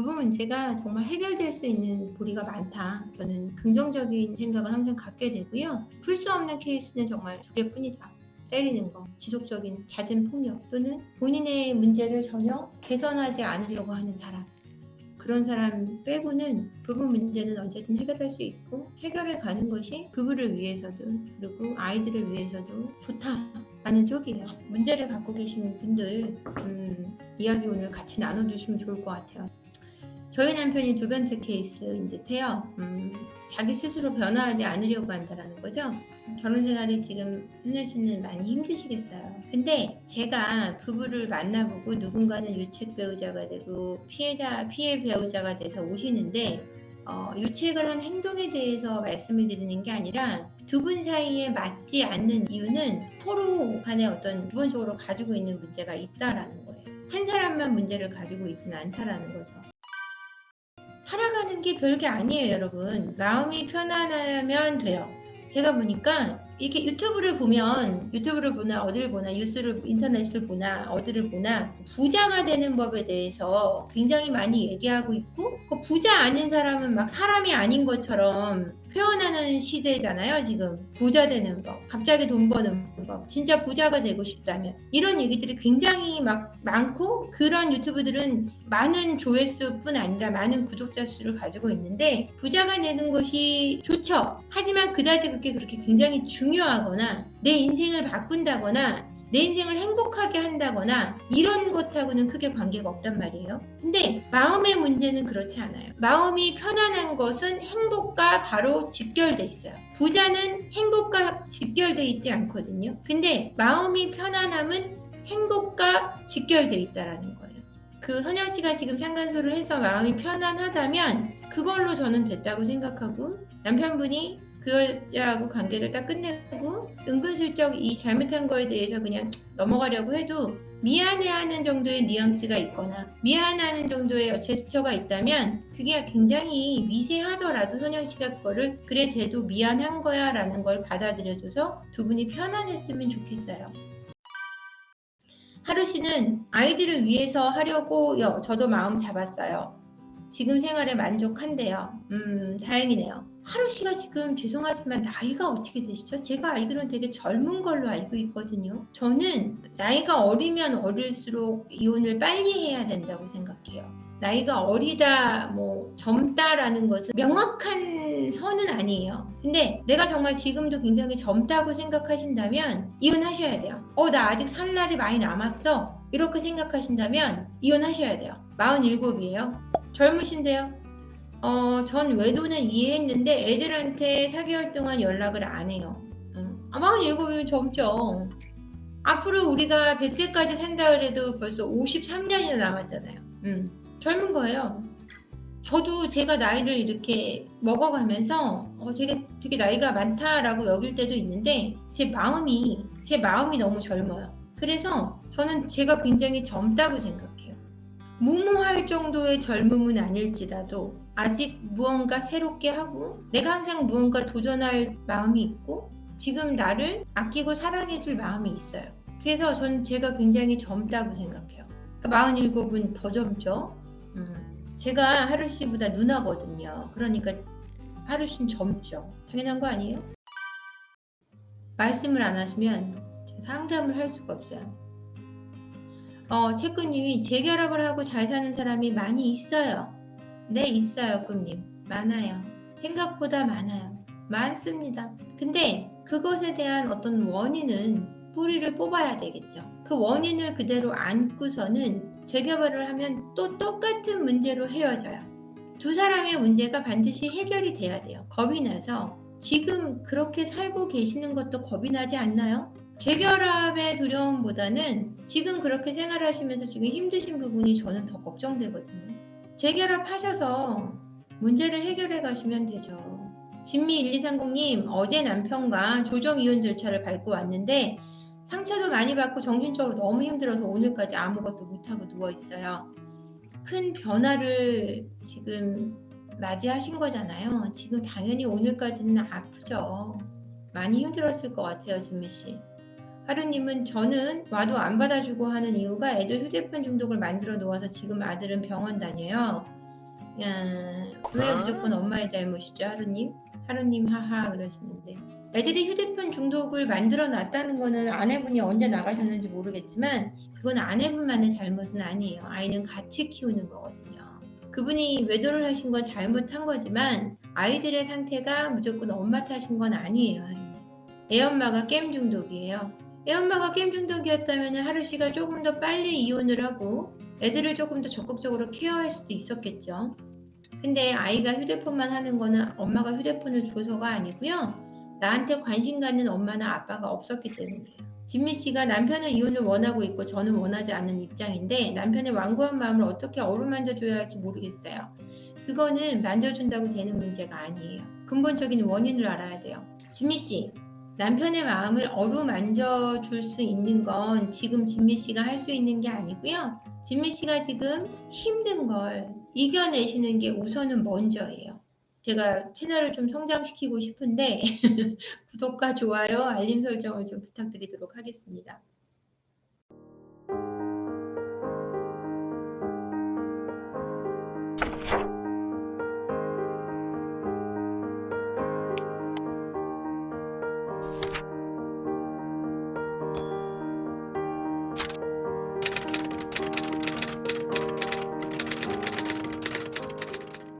부부 문제가 정말 해결될 수 있는 도리가 많다. 저는 긍정적인 생각을 항상 갖게 되고요. 풀 수 없는 케이스는 정말 두 개뿐이다. 때리는 거, 지속적인 잦은 폭력 또는 본인의 문제를 전혀 개선하지 않으려고 하는 사람. 그런 사람 빼고는 부부 문제는 언제든 해결할 수 있고 해결해 가는 것이 부부를 위해서도 그리고 아이들을 위해서도 좋다라는 쪽이에요. 문제를 갖고 계신 분들 음, 이야기 오늘 같이 나눠주시면 좋을 것 같아요. 저희 남편이 두 번째 케이스인 듯해요. 음, 자기 스스로 변화하지 않으려고 한다라는 거죠. 결혼 생활이 지금 현현 씨는 많이 힘드시겠어요. 근데 제가 부부를 만나보고 누군가는 유책 배우자가 되고 피해자 피해 배우자가 돼서 오시는데 어, 유책을 한 행동에 대해서 말씀을 드리는 게 아니라 두 분 사이에 맞지 않는 이유는 서로 간에 어떤 기본적으로 가지고 있는 문제가 있다라는 거예요. 한 사람만 문제를 가지고 있지는 않다라는 거죠. 살아가는 게 별게 아니에요, 여러분. 마음이 편안하면 돼요. 제가 보니까 이렇게 유튜브를 보면 유튜브를 보나 어디를 보나 뉴스를 인터넷을 보나 어디를 보나 부자가 되는 법에 대해서 굉장히 많이 얘기하고 있고 그 부자 아닌 사람은 막 사람이 아닌 것처럼 표현하는 시대잖아요 지금. 부자 되는 법 갑자기 돈 버는 법 진짜 부자가 되고 싶다면. 이런 얘기들이 굉장히 막 많고 그런 유튜브들은 많은 조회수 뿐 아니라 많은 구독자 수를 가지고 있는데 부자가 되는 것이 좋죠. 하지만 그다지 그게 그렇게 굉장히 중요하거나 내 인생을 바꾼다거나 내 인생을 행복하게 한다거나 이런 것하고는 크게 관계가 없단 말이에요. 근데 마음의 문제는 그렇지 않아요. 마음이 편안한 것은 행복과 바로 직결돼 있어요. 부자는 행복과 직결돼 있지 않거든요. 근데 마음이 편안함은 행복과 직결돼 있다라는 거예요. 그 선영 씨가 지금 상간소를 해서 마음이 편안하다면 그걸로 저는 됐다고 생각하고 남편분이 그 여자하고 관계를 딱 끝내고 은근슬쩍 이 잘못한 거에 대해서 그냥 넘어가려고 해도 미안해하는 정도의 뉘앙스가 있거나 미안하는 정도의 제스처가 있다면 그게 굉장히 미세하더라도 선영 씨가 그거를 그래 쟤도 미안한 거야 라는 걸 받아들여줘서 두 분이 편안했으면 좋겠어요. 하루 씨는 아이들을 위해서 하려고 요, 저도 마음 잡았어요. 지금 생활에 만족한대요. 음, 다행이네요. 하루 씨가 지금 죄송하지만 나이가 어떻게 되시죠? 제가 알기로는 되게 젊은 걸로 알고 있거든요. 저는 나이가 어리면 어릴수록 이혼을 빨리 해야 된다고 생각해요. 나이가 어리다, 뭐 젊다라는 것은 명확한 선은 아니에요. 근데 내가 정말 지금도 굉장히 젊다고 생각하신다면 이혼하셔야 돼요. 어, 나 아직 살 날이 많이 남았어. 이렇게 생각하신다면 이혼하셔야 돼요. 47이에요. 젊으신데요. 어, 전 외도는 이해했는데 애들한테 4개월 동안 연락을 안 해요. 음. 아, 47이면 젊죠. 앞으로 우리가 100세까지 산다 그래도 벌써 53년이나 남았잖아요. 음. 젊은 거예요. 저도 제가 나이를 이렇게 먹어가면서 어, 되게, 되게 나이가 많다라고 여길 때도 있는데 제 마음이 제 마음이 너무 젊어요. 그래서 저는 제가 굉장히 젊다고 생각해요. 무모할 정도의 젊음은 아닐지라도 아직 무언가 새롭게 하고 내가 항상 무언가 도전할 마음이 있고 지금 나를 아끼고 사랑해줄 마음이 있어요. 그래서 저는 제가 굉장히 젊다고 생각해요. 47은 더 젊죠. 음, 제가 하루 씨보다 누나거든요. 그러니까 하루 씨는 젊죠. 당연한 거 아니에요? 말씀을 안 하시면 상담을 할 수가 없어요. 어, 채꾸님이 재결합을 하고 잘 사는 사람이 많이 있어요. 네, 있어요, 꿈님. 많아요. 생각보다 많아요. 많습니다. 근데 그것에 대한 어떤 원인은 뿌리를 뽑아야 되겠죠. 그 원인을 그대로 안고서는 재개발을 하면 또 똑같은 문제로 헤어져요. 두 사람의 문제가 반드시 해결이 돼야 돼요. 겁이 나서 지금 그렇게 살고 계시는 것도 겁이 나지 않나요? 재결합의 두려움보다는 지금 그렇게 생활하시면서 지금 힘드신 부분이 저는 더 걱정되거든요. 재결합하셔서 문제를 해결해 가시면 되죠. 진미1230님, 어제 남편과 조정 이혼 절차를 밟고 왔는데 상처도 많이 받고 정신적으로 너무 힘들어서 오늘까지 아무것도 못하고 누워있어요. 큰 변화를 지금 맞이하신 거잖아요. 지금 당연히 오늘까지는 아프죠. 많이 힘들었을 것 같아요, 진미 씨. 하루님은 저는 와도 안 받아주고 하는 이유가 애들 휴대폰 중독을 만들어 놓아서 지금 아들은 병원 다녀요. 야, 왜 무조건 엄마의 잘못이죠, 하루님? 하루님 하하 그러시는데 애들이 휴대폰 중독을 만들어 놨다는 거는 아내분이 언제 나가셨는지 모르겠지만 그건 아내분만의 잘못은 아니에요. 아이는 같이 키우는 거거든요. 그분이 외도를 하신 건 잘못한 거지만 아이들의 상태가 무조건 엄마 탓인 건 아니에요. 애 엄마가 게임 중독이에요. 애엄마가 게임 중독이었다면 하루 씨가 조금 더 빨리 이혼을 하고 애들을 조금 더 적극적으로 케어할 수도 있었겠죠. 근데 아이가 휴대폰만 하는 거는 엄마가 휴대폰을 줘서가 아니고요. 나한테 관심 갖는 엄마나 아빠가 없었기 때문이에요. 진미 씨가 남편은 이혼을 원하고 있고 저는 원하지 않는 입장인데 남편의 완고한 마음을 어떻게 어루만져 줘야 할지 모르겠어요. 그거는 만져준다고 되는 문제가 아니에요. 근본적인 원인을 알아야 돼요. 진미 씨, 남편의 마음을 어루만져 줄 수 있는 건 지금 진미 씨가 할 수 있는 게 아니고요. 진미 씨가 지금 힘든 걸 이겨내시는 게 우선은 먼저예요. 제가 채널을 좀 성장시키고 싶은데 구독과 좋아요, 알림 설정을 좀 부탁드리도록 하겠습니다.